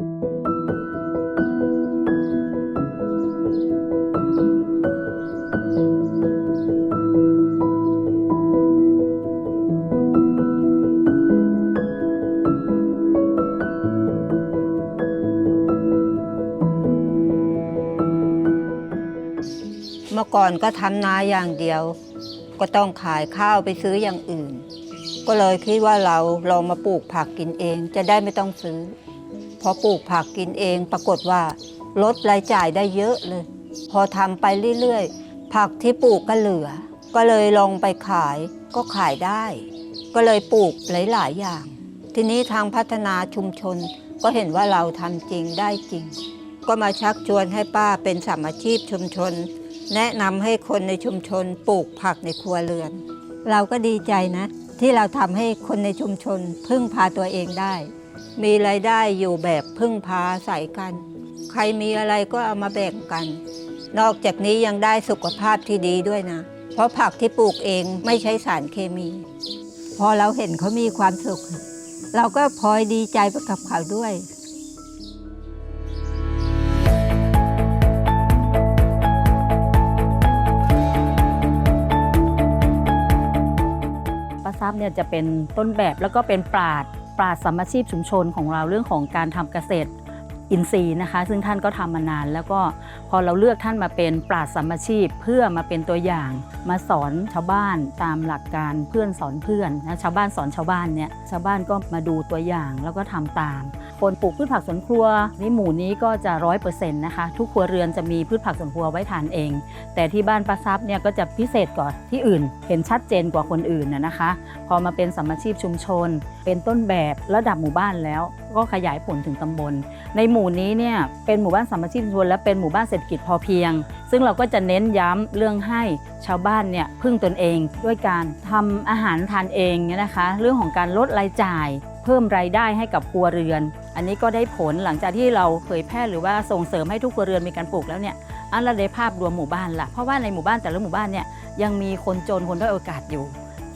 เมื่อก่อนก็ทำนาอย่างเดียว ก็ต้องขายข้าวไปซื้ออย่างอื่น ก็เลยคิดว่าเราลองมาปลูกผักกินเองจะได้ไม่ต้องซื้อ พอปลูกผักกินเองปรากฏว่า ลดรายจ่ายได้เยอะเลย พอทำไปเรื่อยๆ ผักที่ปลูกก็เหลือ ก็เลยลองไปขายก็ขายได้ ก็เลยปลูกหลายๆอย่าง ทีนี้ทางพัฒนาชุมชนก็เห็นว่าเราทำจริงได้จริง ก็มาชักชวนให้ป้าเป็นสามอาชีพชุมชน แนะนำให้คนในชุมชนปลูกผักในครัวเรือน เราก็ดีใจนะ ที่เราทำให้คนในชุมชนพึ่งพาตัวเองได้ มีรายได้อยู่แบบพึ่งพาใส่กัน ใครมีอะไรก็เอามาแบ่งกัน นอกจากนี้ยังได้สุขภาพที่ดีด้วยนะ เพราะผักที่ปลูกเองไม่ใช้สารเคมี พอเราเห็นเขามีความสุข เราก็พลอยดีใจไปกับเขาด้วยป้าซับเนี่ยจะเป็นต้นแบบแล้วก็เป็นปราด ปราศสัมัชีพชุมชนของเราเรื่องของการทำเกษตรอินทรีย์นะคะ ซึ่งท่านก็ทำมานาน แล้วก็พอเราเลือกท่านมาเป็นปราศสัมัชีพ เพื่อมาเป็นตัวอย่าง มาสอนชาวบ้านตามหลักการเพื่อนสอนเพื่อนนะชาวบ้านสอนชาวบ้านเนี่ยชาวบ้านก็มาดูตัวอย่างแล้วก็ทำตาม คนปลูกพืชผักสวนครัวนี่หมู่นี้ก็จะร้อยเปอร์เซ็นต์นะคะ ทุกครัวเรือนจะมีพืชผักสวนครัวไว้ทานเอง แต่ที่บ้านป้าซับเนี่ยก็จะพิเศษกว่าที่อื่น เห็นชัดเจนกว่าคนอื่นนะนะคะ พอมาเป็นสมาชีพชุมชน เป็นต้นแบบระดับหมู่บ้านแล้ว ก็ขยายผลถึงตำบล ในหมู่นี้เนี่ยเป็นหมู่บ้านสมาชีพชุมชนและเป็นหมู่บ้านเศรษฐกิจพอเพียง ซึ่งเราก็จะเน้นย้ำเรื่องให้ชาวบ้านเนี่ยพึ่งตนเองด้วยการทำอาหารทานเองเนี่ยนะคะ เรื่องของการลดรายจ่าย เพิ่มรายได้ให้กับครัวเรือน อันนี้ก็ได้ผลหลังจากที่เราเผยแพร่หรือว่าส่งเสริมให้ทุกครัวเรือนมีการปลูกแล้วเนี่ยอันเราได้ภาพรวมหมู่บ้านละเพราะว่าในหมู่บ้านแต่ละหมู่บ้านเนี่ยยังมีคนจนคนด้อยโอกาสอยู่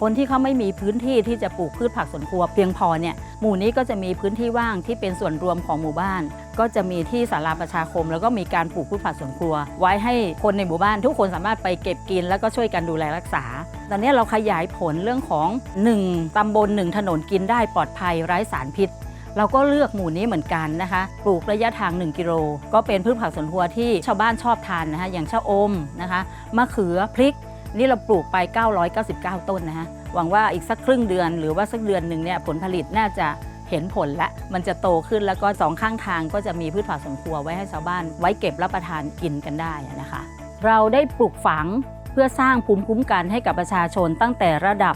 คนที่เขาไม่มีพื้นที่ที่จะปลูกพืชผักสวนครัวเพียงพอเนี่ยหมู่นี้ก็จะมีพื้นที่ว่างที่เป็นส่วนรวมของหมู่บ้าน ก็จะมีที่ศาลาประชาคม แล้วก็มีการปลูกพืชผักสวนครัว ไว้ให้คนในหมู่บ้าน ทุกคนสามารถไปเก็บกิน แล้วก็ช่วยกันดูแลรักษา ตอนนี้เราขยายผลเรื่องของ 1ตำบล 1 ถนนกินได้ปลอดภัยไร้สารพิษ เราก็เลือกหมู่นี้เหมือนกันนะคะ ปลูกระยะทาง 1 กิโล ก็เป็นพืชผักสวนครัวที่ชาวบ้านชอบทานนะคะ อย่างชะอมนะคะ มะเขือพริก นี่เราปลูกไป 999 ต้นนะคะ หวังว่าอีกสักครึ่งเดือนหรือว่าสักเดือนหนึ่งเนี่ยผลผลิตน่าจะเห็นผลและมันจะโตขึ้นแล้วก็สองข้างทางก็จะมีพืชผักสวนครัวไว้ให้ชาวบ้าน ไว้เก็บรับประทานกินกันได้นะคะ เราได้ปลูกฝังเพื่อสร้างภูมิคุ้มกันให้กับประชาชนตั้งแต่ระดับ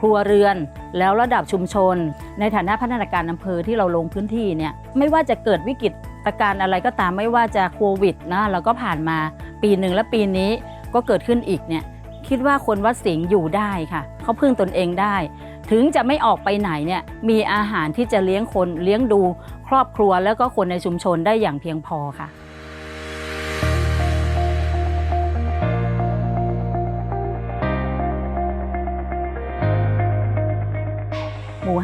ครัวเรือน แล้วระดับชุมชน ในฐานะพัฒนาการอำเภอที่เราลงพื้นที่เนี่ยไม่ว่าจะเกิดวิกฤตการณ์อะไรก็ตามไม่ว่าจะโควิดนะเราก็ผ่านมาปีหนึ่งและปีนี้ก็เกิดขึ้นอีกเนี่ยคิดว่าคนวัดสิงห์อยู่ได้ค่ะเขาพึ่งตนเองได้ ถึงจะไม่ออกไปไหนเนี่ยมีอาหารที่จะเลี้ยงคนเลี้ยงดูครอบครัวแล้วก็คนในชุมชนได้อย่างเพียงพอค่ะ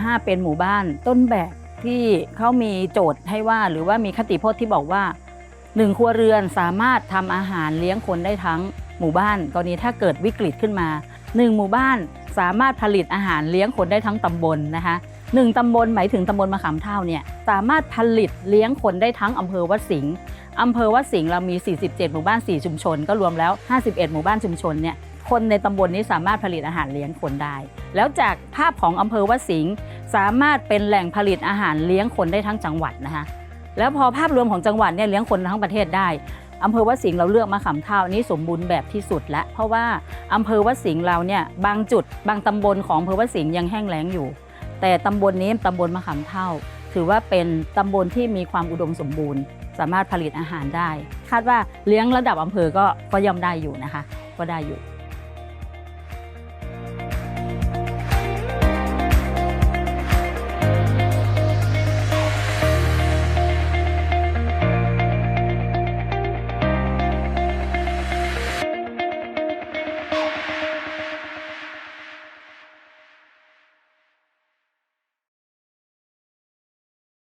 5 เป็นหมู่บ้านต้นแบบที่เขามีโจทย์ให้ว่า หรือว่ามีคติพจน์ที่บอกว่าหนึ่งครัวเรือนสามารถทำอาหารเลี้ยงคนได้ทั้งหมู่บ้าน กรณีถ้าเกิดวิกฤตขึ้นมาหนึ่งหมู่บ้านสามารถผลิตอาหารเลี้ยงคนได้ทั้งตำบลนะคะหนึ่งตำบลหมายถึงตำบลมะขามเท่าเนี่ยสามารถผลิตเลี้ยงคนได้ทั้งอำเภอวัดสิงห์อำเภอวัดสิงห์เรามี 47 หมู่บ้าน 4 ชุมชน ก็รวมแล้ว 51 หมู่บ้านชุมชนเนี่ยคนในตำบลนี้สามารถผลิตอาหารเลี้ยงคนได้ แล้วจากภาพของอำเภอวัดสิงห์ สามารถเป็นแหล่งผลิตอาหารเลี้ยงคนได้ทั้งจังหวัดนะคะแล้วพอภาพรวมของจังหวัดเนี่ยเลี้ยงคนทั้งประเทศได้อำเภอวัดสิงห์เราเลือกมะขามเท่านี้สมบูรณ์แบบที่สุดแล้วเพราะว่าอำเภอวัดสิงห์เราเนี่ยบางจุดบางตำบลของอำเภอวัดสิงห์ยังแห้งแล้งอยู่ แต่ตำบลนี้ตำบลมะขามเท่า ถือว่าเป็นตำบลที่มีความอุดมสมบูรณ์ สามารถผลิตอาหารได้ คาดว่าเลี้ยงระดับอำเภอก็ก็ย่อมได้อยู่นะคะ ก็ได้อยู่